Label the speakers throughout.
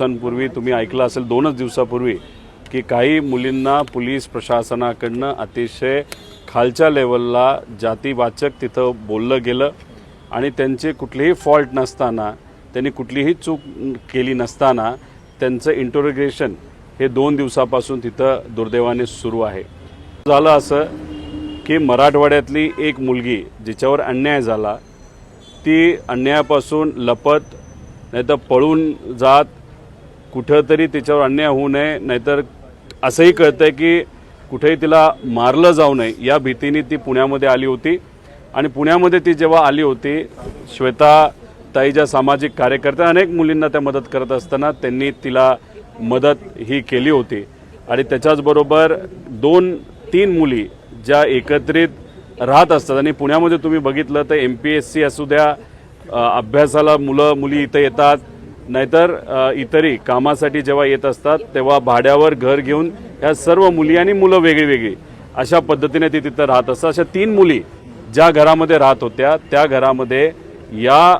Speaker 1: दिवसांपूर्वी तुम्ही ऐकलं असेल दोनच दिवसापूर्वी की काही मुलींना पोलीस प्रशासनाकडनं अतिशय खालच्या लेवलला जातीवाचक तिथं बोललं गेलं आणि त्यांचे कुठलेही फॉल्ट नसताना त्यांनी कुठलीही चूक केली नसताना त्यांचं इंटरोगेशन हे दोन दिवसापासून तिथं दुर्दैवाने सुरू आहे. झालं असं की मराठवाड्यातली एक मुलगी जिच्यावर अन्याय झाला ती अन्यायापासून लपत नाहीतर पळून जात कुठंतरी तिच्यावर अन्याय होऊ नये नाहीतर असंही कळतंय की कुठेही तिला मारलं जाऊ नये. या भीतीने ती पुण्यामध्ये आली होती. आणि पुण्यामध्ये ती जेव्हा आली होती श्वेता ताईच्या सामाजिक कार्यकर्त्या अनेक मुलींना त्या मदत करत असताना त्यांनी तिला मदत ही केली होती. आणि त्याच्याचबरोबर दोन तीन मुली ज्या एकत्रित राहत असतात. आणि पुण्यामध्ये तुम्ही बघितलं तर एम पी एस सी असू द्या अभ्यासाला मुलं मुली इथं येतात. नाहीतर इतरही कामासाठी जेव्हा येत असतात तेव्हा भाड्यावर घर घेऊन ह्या सर्व मुली आणि मुलं वेगळी वेगळी अशा पद्धतीने ती तिथं राहत असतात. अशा तीन मुली ज्या घरामध्ये राहत होत्या त्या घरामध्ये या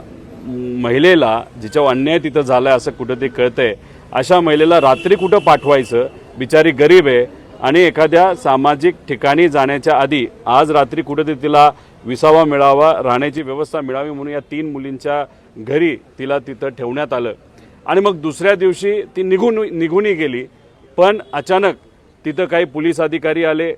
Speaker 1: महिलेला जिच्यावर अन्याय तिथं झालाय असं कुठं ते कळतंय अशा महिलेला रात्री कुठं पाठवायचं? बिचारी गरीब आहे आणि एखाद्या सामाजिक ठिकाणी जाण्याच्या आधी आज रात्री कुठेतरी तिला विसावा मिळावा राहण्याची व्यवस्था मिळावी म्हणून या तीन मुलींच्या घरी तिला तिथं ठेवण्यात आलं. आणि मग दुसऱ्या दिवशी ती निघून निघूनही गेली. पण अचानक तिथं काही पोलीस अधिकारी आले.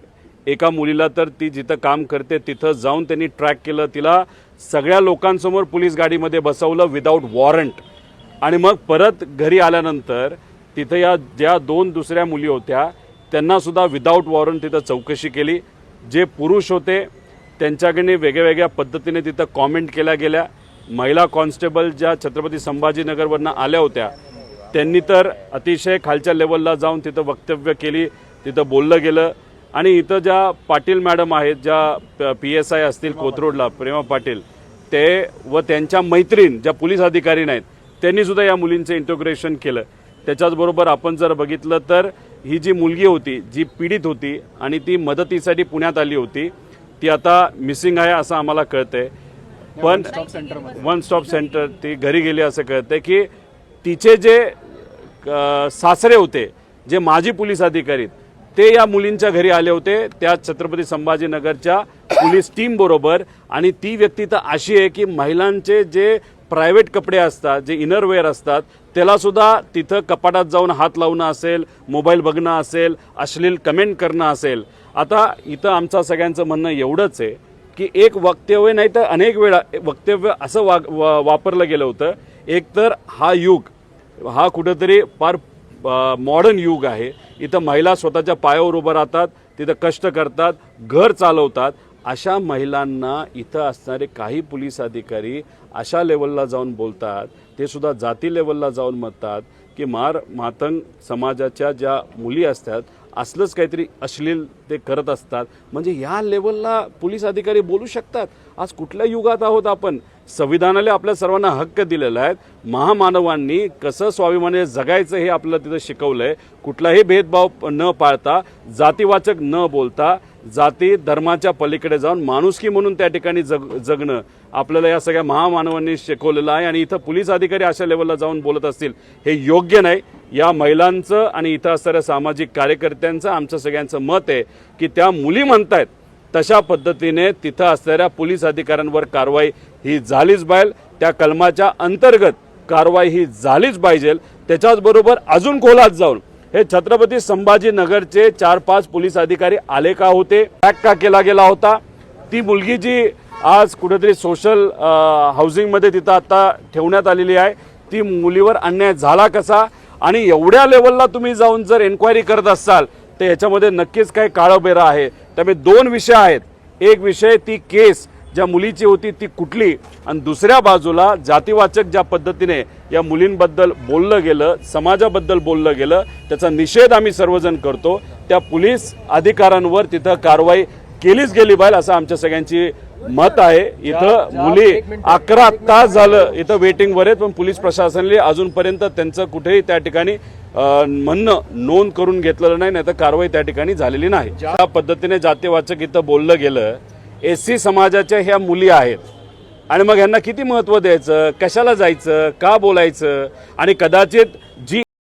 Speaker 1: एका मुलीला तर ती जिथं काम करते तिथं जाऊन त्यांनी ट्रॅक केलं. तिला सगळ्या लोकांसमोर पोलीस गाडीमध्ये बसवलं विदाऊट वॉरंट आणि मग परत घरी आल्यानंतर तिथं या ज्या दोन दुसऱ्या मुली होत्या त्यांनासुद्धा विदाऊट वॉरंट तिथं चौकशी केली. जे पुरुष होते त्यांच्याकडे वेगळ्या वेगळ्या पद्धतीने तिथं कॉमेंट केल्या गेल्या. महिला कॉन्स्टेबल ज्या छत्रपती संभाजीनगरवरनं आल्या होत्या त्यांनी तर अतिशय खालच्या लेवलला जाऊन तिथं वक्तव्य केली तिथं बोललं गेलं. आणि इथं ज्या पाटील मॅडम आहेत ज्या पी एस आय असतील कोथरूडला प्रेमा पाटील ते व त्यांच्या मैत्रीण ज्या पोलीस अधिकारी नाहीत त्यांनी सुद्धा या मुलींचं इंटोग्रेशन केलं. त्याच्याचबरोबर आपण जर बघितलं तर ही जी मुलगी होती जी पीडित होती आणि ती मदतीसाठी पुण्यात आली होती ती आता मिसिंग आहे असं आम्हाला कळतंय. पण वन स्टॉप सेंटर ती घरी गेली असं कळतंय की तिचे जे सासरे होते जे माजी पोलीस अधिकारी ते या मुलींच्या घरी आले होते त्या छत्रपती संभाजीनगरच्या पोलीस टीम बरोबर. आणि ती व्यक्ती तर अशी आहे की महिलांचे जे प्रायव्हेट कपडे असतात जे इनरवेअर असतात त्याला सुद्धा तिथं कपाटात जाऊन हात लावणं असेल मोबाईल बघणं असेल अश्लील कमेंट करणं असेल. आता इथं आमचं सगळ्यांचं म्हणणं एवढंच आहे की एक वक्तव्य नाही तर अनेक वेळा वक्तव्य असं वा वा- वापरलं गेलं होतं. एकतर हा युग हा कुठंतरी फार मॉडर्न युग आहे. इथं महिला स्वतःच्या पायावर उभं राहतात तिथं कष्ट करतात घर चालवतात. अशा महिलांना इथं असणारे काही पोलीस अधिकारी अशा लेवलला जाऊन बोलतात ते सुद्धा जाती लेवलला जाऊन म्हणतात की मार मातंग समाजाच्या ज्या मुली असतात असलंच काहीतरी अश्लील ते करत असतात. म्हणजे या लेवलला पोलीस अधिकारी बोलू शकतात. आज कुठल्या युगात आहोत आपण? संविधानाला आपल्या सर्वांना हक्क दिलेला आहे. महामानवांनी कसं स्वाभिमाने जगायचं हे आपल्याला तिथं शिकवलं आहे कुठलाही भेदभाव न पाळता जातीवाचक न बोलता जाती धर्माच्या पलीकडे जाऊन माणुसकी म्हणून त्या ठिकाणी जग जगणं आपल्याला या सगळ्या महामानवांनी शिकवलेलं आहे. आणि इथं पोलीस अधिकारी अशा लेवलला जाऊन बोलत असतील हे योग्य नाही. या महिलांचं आणि इथं असणाऱ्या सामाजिक कार्यकर्त्यांचं आमचं सगळ्यांचं मत आहे की त्या मुली म्हणतायत तशा पद्धतीने तिथं असणाऱ्या पोलीस अधिकाऱ्यांवर कारवाई ही झालीच पाहिजे. त्या कलमाच्या अंतर्गत कारवाई ही झालीच पाहिजे. त्याच्याचबरोबर अजून खोलात जाऊन हे छत्रपती संभाजीनगरचे चार पाच पोलीस अधिकारी आले का होते ट्रॅक का केला गेला होता? ती मुलगी जी आज कुठेतरी सोशल हाऊसिंगमध्ये तिथं आता ठेवण्यात आलेली आहे ती मुलीवर अन्याय झाला कसा? आणि एवढ्या लेवलला तुम्ही जाऊन जर एन्क्वायरी करत असाल तर याच्यामध्ये नक्कीच काही काळबेरा आहे. त्यामुळे दोन विषय आहेत. एक विषय ती केस ज्या मुलीची होती ती कुठली? आणि दुसऱ्या बाजूला जातीवाचक ज्या पद्धतीने या मुलींबद्दल बोललं गेलं समाजाबद्दल बोललं गेलं त्याचा निषेध आम्ही सर्वजण करतो. त्या पोलीस अधिकाऱ्यांवर तिथं कारवाई केलीच गेली पाहिजे असं आमच्या सगळ्यांची मत आहे. इथं मुली अकरा तास झालं. इथं वेटिंगवर आहेत पण पोलीस प्रशासनाने अजूनपर्यंत त्यांचं कुठेही त्या ठिकाणी म्हणणं नोंद करून घेतलेलं नाही नाही तर कारवाई त्या ठिकाणी झालेली नाही. ज्या पद्धतीने जातीवाचक इथं बोललं गेलं. एस सी समाजाच्या ह्या मुली आहेत. आणि मग ह्यांना किती महत्त्व द्यायचं? कशाला जायचं? का बोलायचं? आणि कदाचित